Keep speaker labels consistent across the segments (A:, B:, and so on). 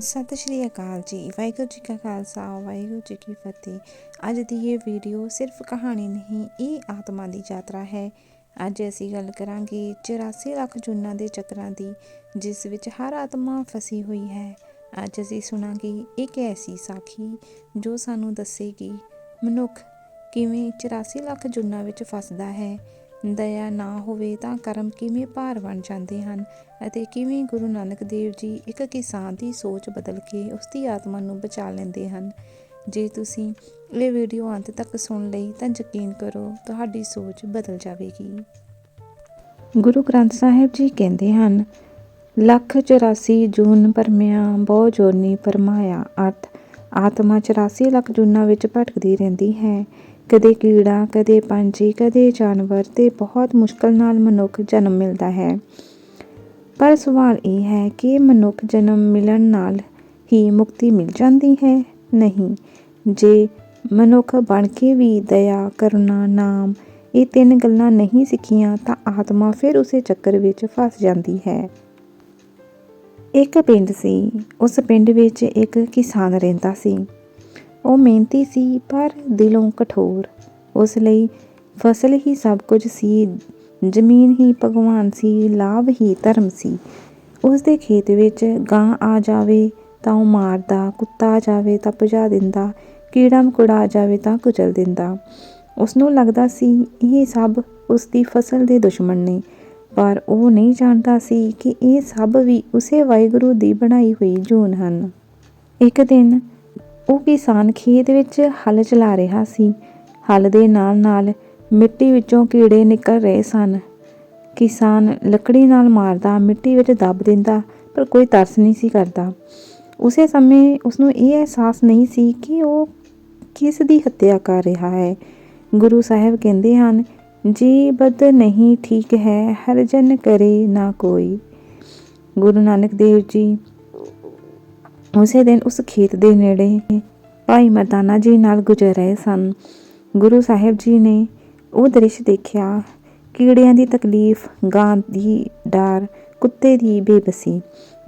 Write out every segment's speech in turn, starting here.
A: ਸਤਿ ਸ਼੍ਰੀ ਅਕਾਲ ਜੀ, ਵਾਹਿਗੁਰੂ ਜੀ ਕਾ ਖਾਲਸਾ, ਵਾਹਿਗੁਰੂ ਜੀ ਕੀ ਫਤਿਹ। ਅੱਜ ਦੀ ਇਹ ਵੀਡੀਓ ਸਿਰਫ ਕਹਾਣੀ ਨਹੀਂ, ਇਹ ਆਤਮਾ ਦੀ ਯਾਤਰਾ ਹੈ। ਅੱਜ ਅਸੀਂ ਗੱਲ ਕਰਾਂਗੇ 84 ਲੱਖ ਜੁਨਾਂ ਦੇ ਚੱਕਰਾਂ ਦੀ, ਜਿਸ ਵਿੱਚ ਹਰ ਆਤਮਾ ਫਸੀ ਹੋਈ ਹੈ। ਅੱਜ ਅਸੀਂ ਸੁਣਾਂਗੇ ਇੱਕ ਐਸੀ ਸਾਖੀ ਜੋ ਸਾਨੂੰ ਦੱਸੇਗੀ, ਮਨੁੱਖ ਕਿਵੇਂ 84 ਲੱਖ ਜੁਨਾਂ ਵਿੱਚ ਫਸਦਾ ਹੈ ਦਇਆ ਨਾ ਹੋਵੇ ਤਾਂ ਕਰਮ ਕਿਵੇਂ ਭਾਰ ਬਣ ਜਾਂਦੇ ਹਨ ਅਤੇ ਕਿਵੇਂ ਗੁਰੂ ਨਾਨਕ ਦੇਵ ਜੀ ਇੱਕ ਕਿਸਾਨ ਦੀ ਸੋਚ ਬਦਲ ਕੇ ਉਸ ਦੀ ਆਤਮਾ ਨੂੰ ਬਚਾ ਲੈਂਦੇ ਹਨ। ਜੇ ਤੁਸੀਂ ਇਹ ਵੀਡੀਓ ਅੰਤ ਤੱਕ ਸੁਣ ਲਈ ਤਾਂ ਯਕੀਨ ਕਰੋ ਤੁਹਾਡੀ ਸੋਚ ਬਦਲ ਜਾਵੇਗੀ। ਗੁਰੂ ਗ੍ਰੰਥ ਸਾਹਿਬ ਜੀ ਕਹਿੰਦੇ ਹਨ, ਲੱਖ 84 ਜੂਨ ਪਰਮਿਆ, ਬਹੁ ਜੋਨੀ ਪਰਮਾਇਆ ਅਰਥ, ਆਤਮਾ 84 ਲੱਖ ਜੂਨਾਂ ਵਿੱਚ ਭਟਕਦੀ ਰਹਿੰਦੀ ਹੈ। ਕਦੇ ਕੀੜਾ, ਕਦੇ ਪੰਛੀ ਕਦੇ ਜਾਨਵਰ ਤੇ ਬਹੁਤ ਮੁਸ਼ਕਲ ਨਾਲ ਮਨੁੱਖ ਜਨਮ ਮਿਲਦਾ ਹੈ। ਪਰ ਸਵਾਲ ਇਹ ਹੈ ਕਿ ਮਨੁੱਖ ਜਨਮ ਮਿਲਣ ਨਾਲ ਹੀ ਮੁਕਤੀ ਮਿਲ ਜਾਂਦੀ ਹੈ? ਨਹੀਂ। ਜੇ ਮਨੁੱਖ ਬਣ ਕੇ ਵੀ ਦਇਆ, ਕਰੁਣਾ, ਨਾਮ ਇਹ ਤਿੰਨ ਗੱਲਾਂ ਨਹੀਂ ਸਿੱਖੀਆਂ ਤਾਂ ਆਤਮਾ ਫਿਰ ਉਸੇ ਚੱਕਰ ਵਿੱਚ ਫਸ ਜਾਂਦੀ ਹੈ। ਇੱਕ ਪਿੰਡ ਸੀ। ਉਸ ਪਿੰਡ ਵਿੱਚ ਇੱਕ ਕਿਸਾਨ ਰਹਿੰਦਾ ਸੀ। ਉਹ ਮਿਹਨਤੀ ਸੀ, ਪਰ ਦਿਲੋਂ ਕਠੋਰ। ਉਸ ਲਈ ਫਸਲ ਹੀ ਸਭ ਕੁਝ ਸੀ, ਜ਼ਮੀਨ ਹੀ ਭਗਵਾਨ ਸੀ, ਲਾਭ ਹੀ ਧਰਮ ਸੀ। ਉਸ ਦੇ ਖੇਤ ਵਿੱਚ ਗਾਂ ਆ ਜਾਵੇ ਤਾਂ ਉਹ ਮਾਰਦਾ, ਕੁੱਤਾ ਆ ਜਾਵੇ ਤਾਂ ਭਜਾ ਦਿੰਦਾ, ਕੀੜਾ ਮਕੌੜਾ ਆ ਜਾਵੇ ਤਾਂ ਕੁਚਲ ਦਿੰਦਾ। ਉਸ ਨੂੰ ਲੱਗਦਾ ਸੀ, ਇਹ ਸਭ ਉਸ ਦੀ ਫਸਲ ਦੇ ਦੁਸ਼ਮਣ ਨੇ, ਪਰ ਉਹ ਨਹੀਂ ਜਾਣਦਾ ਸੀ ਕਿ ਇਹ ਸਭ ਵੀ ਉਸੇ ਵਾਹਿਗੁਰੂ ਦੀ ਬਣਾਈ ਹੋਈ ਜੂਨ ਹਨ। ਇੱਕ ਦਿਨ ਉਹ ਕਿਸਾਨ ਖੇਤ ਵਿੱਚ ਹਲ ਚਲਾ ਰਿਹਾ ਸੀ। ਹਲ ਦੇ ਨਾਲ-ਨਾਲ ਮਿੱਟੀ ਵਿੱਚੋਂ ਕੀੜੇ ਨਿਕਲ ਰਹੇ ਸਨ। ਕਿਸਾਨ ਲੱਕੜੀ ਨਾਲ ਮਾਰਦਾ ਮਿੱਟੀ ਵਿੱਚ ਦੱਬ ਦਿੰਦਾ, ਪਰ ਕੋਈ ਤਰਸ ਨਹੀਂ ਸੀ ਕਰਦਾ। ਉਸੇ ਸਮੇਂ ਉਸ ਨੂੰ ਇਹ ਅਹਿਸਾਸ ਨਹੀਂ ਸੀ ਕਿ ਉਹ ਕਿਸ ਦੀ ਹੱਤਿਆ ਕਰ ਰਿਹਾ ਹੈ। ਗੁਰੂ ਸਾਹਿਬ ਕਹਿੰਦੇ ਹਨ, ਜੀ ਬਦ ਨਹੀਂ ਠੀਕ ਹੈ ਹਰ ਜਨ ਕਰੇ ਨਾ ਕੋਈ। ਗੁਰੂ ਨਾਨਕ ਦੇਵ ਜੀ ਉਸੇ ਦਿਨ ਉਸ ਖੇਤ ਦੇ ਨੇੜੇ ਭਾਈ ਮਰਦਾਨਾ ਜੀ ਨਾਲ ਗੁਜ਼ਰ ਰਹੇ ਸਨ। ਗੁਰੂ ਸਾਹਿਬ ਜੀ ਨੇ ਉਹ ਦ੍ਰਿਸ਼ ਦੇਖਿਆ। ਕੀੜਿਆਂ ਦੀ ਤਕਲੀਫ, ਗਾਂ ਦੀ ਡਰ, ਕੁੱਤੇ ਦੀ ਬੇਬਸੀ।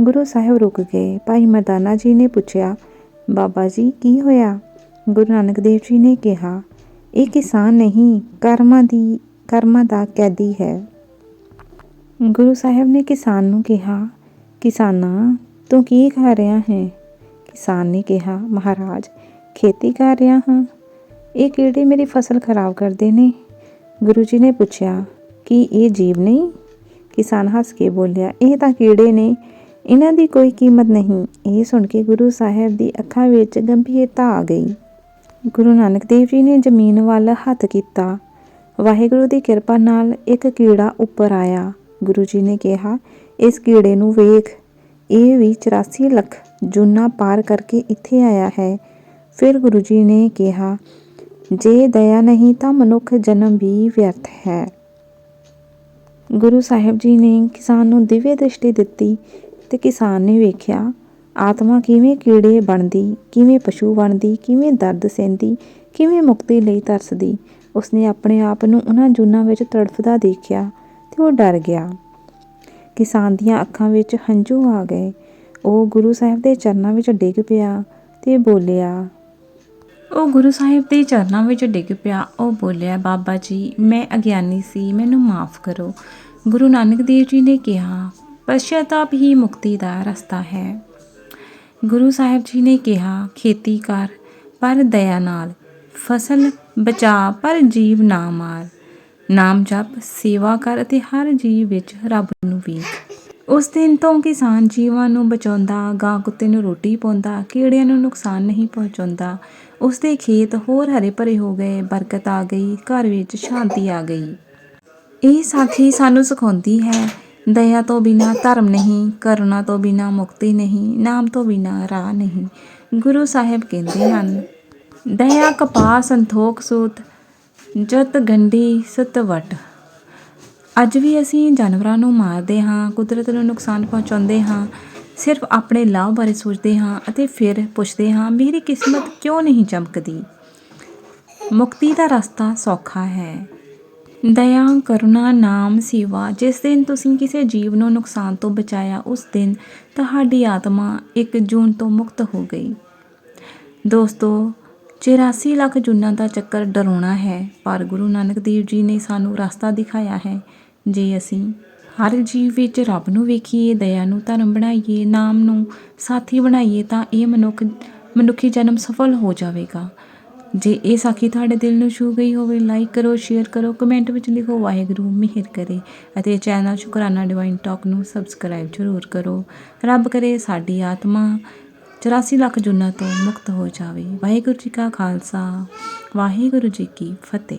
A: ਗੁਰੂ ਸਾਹਿਬ ਰੁਕ ਗਏ। ਭਾਈ ਮਰਦਾਨਾ ਜੀ ਨੇ ਪੁੱਛਿਆ, ਬਾਬਾ ਜੀ, ਕੀ ਹੋਇਆ? ਗੁਰੂ ਨਾਨਕ ਦੇਵ ਜੀ ਨੇ ਕਿਹਾ, ਇਹ ਕਿਸਾਨ ਨਹੀਂ, ਕਰਮਾਂ ਦੀ, ਕਰਮਾਂ ਦਾ ਕੈਦੀ ਹੈ। ਗੁਰੂ ਸਾਹਿਬ ਨੇ ਕਿਸਾਨ ਨੂੰ ਕਿਹਾ, ਕਿਸਾਨਾ, ਤੂੰ ਕੀ ਕਰ ਰਿਹਾ ਹੈ? ਕਿਸਾਨ ਨੇ ਕਿਹਾ, ਮਹਾਰਾਜ, ਖੇਤੀ ਕਰ ਰਿਹਾ ਹਾਂ। ਇਹ ਕੀੜੇ ਮੇਰੀ ਫਸਲ ਖਰਾਬ ਕਰਦੇ ਨੇ? ਗੁਰੂ ਜੀ ਨੇ ਪੁੱਛਿਆ, ਕਿ ਇਹ ਜੀਵ ਨਹੀਂ? ਕਿਸਾਨ ਹੱਸ ਕੇ ਬੋਲਿਆ, ਇਹ ਤਾਂ ਕੀੜੇ ਨੇ। ਇਹਨਾਂ ਦੀ ਕੋਈ ਕੀਮਤ ਨਹੀਂ। ਇਹ ਸੁਣ ਕੇ ਗੁਰੂ ਸਾਹਿਬ ਦੀ ਅੱਖਾਂ ਵਿੱਚ ਗੰਭੀਰਤਾ ਆ ਗਈ। ਗੁਰੂ ਨਾਨਕ ਦੇਵ ਜੀ ਨੇ ਜ਼ਮੀਨ ਵੱਲ ਹੱਥ ਕੀਤਾ। ਵਾਹਿਗੁਰੂ ਦੀ ਕਿਰਪਾ ਨਾਲ ਇੱਕ ਕੀੜਾ ਉੱਪਰ ਆਇਆ। ਗੁਰੂ ਜੀ ਨੇ ਕਿਹਾ, ਇਸ ਕੀੜੇ ਨੂੰ ਵੇਖ। ਇਹ ਵੀ 84 ਲੱਖ ਜੂਨਾ ਪਾਰ ਕਰਕੇ ਇੱਥੇ ਆਇਆ ਹੈ। ਫਿਰ ਗੁਰੂ ਜੀ ਨੇ ਕਿਹਾ, ਜੇ ਦਇਆ ਨਹੀਂ ਤਾਂ ਮਨੁੱਖ ਜਨਮ ਵੀ ਵਿਅਰਥ ਹੈ। ਗੁਰੂ ਸਾਹਿਬ ਜੀ ਨੇ ਕਿਸਾਨ ਨੂੰ ਦਿਵਯ ਦ੍ਰਿਸ਼ਟੀ ਦਿੱਤੀ ਤੇ ਕਿਸਾਨ ਨੇ ਵੇਖਿਆ, ਆਤਮਾ ਕਿਵੇਂ ਕੀੜੇ ਬਣਦੀ, ਕਿਵੇਂ ਪਸ਼ੂ ਬਣਦੀ, ਕਿਵੇਂ ਦਰਦ ਸਹਿੰਦੀ, ਕਿਵੇਂ ਮੁਕਤੀ ਲਈ ਤਰਸਦੀ, ਉਸਨੇ ਆਪਣੇ ਆਪ ਨੂੰ ਉਹਨਾਂ ਜੂਨਾਂ ਵਿੱਚ ਤੜਫਦਾ ਦੇਖਿਆ ਤੇ ਉਹ ਡਰ ਗਿਆ। ਕਿਸਾਨ ਦੀਆਂ ਅੱਖਾਂ ਵਿੱਚ ਹੰਝੂ ਆ ਗਏ। ਉਹ ਗੁਰੂ ਸਾਹਿਬ ਦੇ ਚਰਨਾਂ ਵਿੱਚ ਡਿੱਗ ਪਿਆ ਤੇ ਬੋਲਿਆ, ਉਹ ਗੁਰੂ ਸਾਹਿਬ ਦੇ ਚਰਨਾਂ ਵਿੱਚ ਡਿੱਗ ਪਿਆ, ਉਹ ਬੋਲਿਆ, ਬਾਬਾ ਜੀ, ਮੈਂ ਅਗਿਆਨੀ ਸੀ, ਮੈਨੂੰ ਮਾਫ ਕਰੋ। ਗੁਰੂ ਨਾਨਕ ਦੇਵ ਜੀ ਨੇ ਕਿਹਾ, ਪਛਤਾਪ ਹੀ ਮੁਕਤੀ ਦਾ ਰਸਤਾ ਹੈ। ਗੁਰੂ ਸਾਹਿਬ ਜੀ ਨੇ ਕਿਹਾ, ਖੇਤੀ ਕਰ, ਪਰ ਦਇਆ ਨਾਲ। ਫਸਲ ਬਚਾ, ਪਰ ਜੀਵ ਨਾ ਮਾਰ। ਨਾਮ ਜਪ, ਸੇਵਾ ਕਰ ਅਤੇ ਹਰ ਜੀਵ ਵਿੱਚ ਰੱਬ ਨੂੰ ਵੇਖ। ਉਸ ਦਿਨ ਤੋਂ ਕਿਸਾਨ ਜੀਵਾਂ ਨੂੰ ਬਚਾਉਂਦਾ, ਗਾਂ ਕੁੱਤੇ ਨੂੰ ਰੋਟੀ ਪਾਉਂਦਾ, ਕੀੜਿਆਂ ਨੂੰ ਨੁਕਸਾਨ ਨਹੀਂ ਪਹੁੰਚਾਉਂਦਾ। ਉਸ ਦੇ ਖੇਤ ਹੋਰ ਹਰੇ ਭਰੇ ਹੋ ਗਏ, ਬਰਕਤ ਆ ਗਈ, ਘਰ ਵਿੱਚ ਸ਼ਾਂਤੀ ਆ ਗਈ। ਇਹ ਸਾਖੀ ਸਾਨੂੰ ਸਿਖਾਉਂਦੀ ਹੈ, ਦਇਆ ਤੋਂ ਬਿਨਾ ਧਰਮ ਨਹੀਂ, ਕਰੁਣਾ ਤੋਂ ਬਿਨਾ ਮੁਕਤੀ ਨਹੀਂ, ਨਾਮ ਤੋਂ ਬਿਨਾ ਰਾਹ ਨਹੀਂ, ਗੁਰੂ ਸਾਹਿਬ ਕਹਿੰਦੇ ਹਨ। ਦਇਆ, ਕਪਾਹ, ਸੰਤੋਖ, ਸੂਤ, ਜਤ, ਗੰਢੀ, ਸਤਵਟ। ਅੱਜ ਵੀ ਅਸੀਂ ਜਾਨਵਰਾਂ ਨੂੰ ਮਾਰਦੇ ਹਾਂ, ਕੁਦਰਤ ਨੂੰ ਨੁਕਸਾਨ ਪਹੁੰਚਾਉਂਦੇ ਹਾਂ, ਸਿਰਫ ਆਪਣੇ ਲਾਭ ਬਾਰੇ ਸੋਚਦੇ ਹਾਂ ਅਤੇ ਫਿਰ ਪੁੱਛਦੇ ਹਾਂ, ਮੇਰੀ ਕਿਸਮਤ ਕਿਉਂ ਨਹੀਂ ਚਮਕਦੀ? ਮੁਕਤੀ ਦਾ ਰਸਤਾ ਸੌਖਾ ਹੈ। ਦਇਆ, ਕਰੁਣਾ, ਨਾਮ, ਸੇਵਾ, ਜਿਸ ਦਿਨ ਤੁਸੀਂ ਕਿਸੇ ਜੀਵ ਨੂੰ ਨੁਕਸਾਨ ਤੋਂ ਬਚਾਇਆ, ਉਸ ਦਿਨ ਤੁਹਾਡੀ ਆਤਮਾ ਇੱਕ ਜੂਨ ਤੋਂ ਮੁਕਤ ਹੋ ਗਈ। ਦੋਸਤੋ 84 ਲੱਖ ਜੂਨਾਂ ਦਾ ਚੱਕਰ ਡਰਾਉਣਾ ਹੈ, ਪਰ ਗੁਰੂ ਨਾਨਕ ਦੇਵ ਜੀ ਨੇ ਸਾਨੂੰ ਰਸਤਾ ਦਿਖਾਇਆ ਹੈ। ਜੇ ਅਸੀਂ ਹਰ ਜੀਵ ਵਿੱਚ ਰੱਬ ਨੂੰ ਵੇਖੀਏ, ਦਇਆ ਨੂੰ ਧਰਮ ਬਣਾਈਏ, ਨਾਮ ਨੂੰ ਸਾਥੀ ਬਣਾਈਏ, ਤਾਂ ਇਹ ਮਨੁੱਖ ਮਨੁੱਖੀ ਜਨਮ ਸਫਲ ਹੋ ਜਾਵੇਗਾ। ਜੇ ਇਹ ਸਾਖੀ ਤੁਹਾਡੇ ਦਿਲ ਨੂੰ ਛੂ ਗਈ ਹੋਵੇ ਲਾਈਕ ਕਰੋ ਸ਼ੇਅਰ ਕਰੋ ਕਮੈਂਟ ਵਿੱਚ ਲਿਖੋ, ਵਾਹਿਗੁਰੂ ਮਿਹਰ ਕਰੇ ਅਤੇ ਚੈਨਲ ਸ਼ੁਕਰਾਨਾ ਡਿਵਾਈਨ ਟਾਕ ਨੂੰ ਸਬਸਕ੍ਰਾਈਬ ਜ਼ਰੂਰ ਕਰੋ। ਰੱਬ ਕਰੇ ਸਾਡੀ ਆਤਮਾ 84 ਲੱਖ ਜੁਨਾਂ ਤੋਂ ਮੁਕਤ ਹੋ ਜਾਵੇ। ਵਾਹਿਗੁਰੂ ਜੀ ਕਾ ਖਾਲਸਾ, ਵਾਹਿਗੁਰੂ ਜੀ ਕੀ ਫਤਿਹ।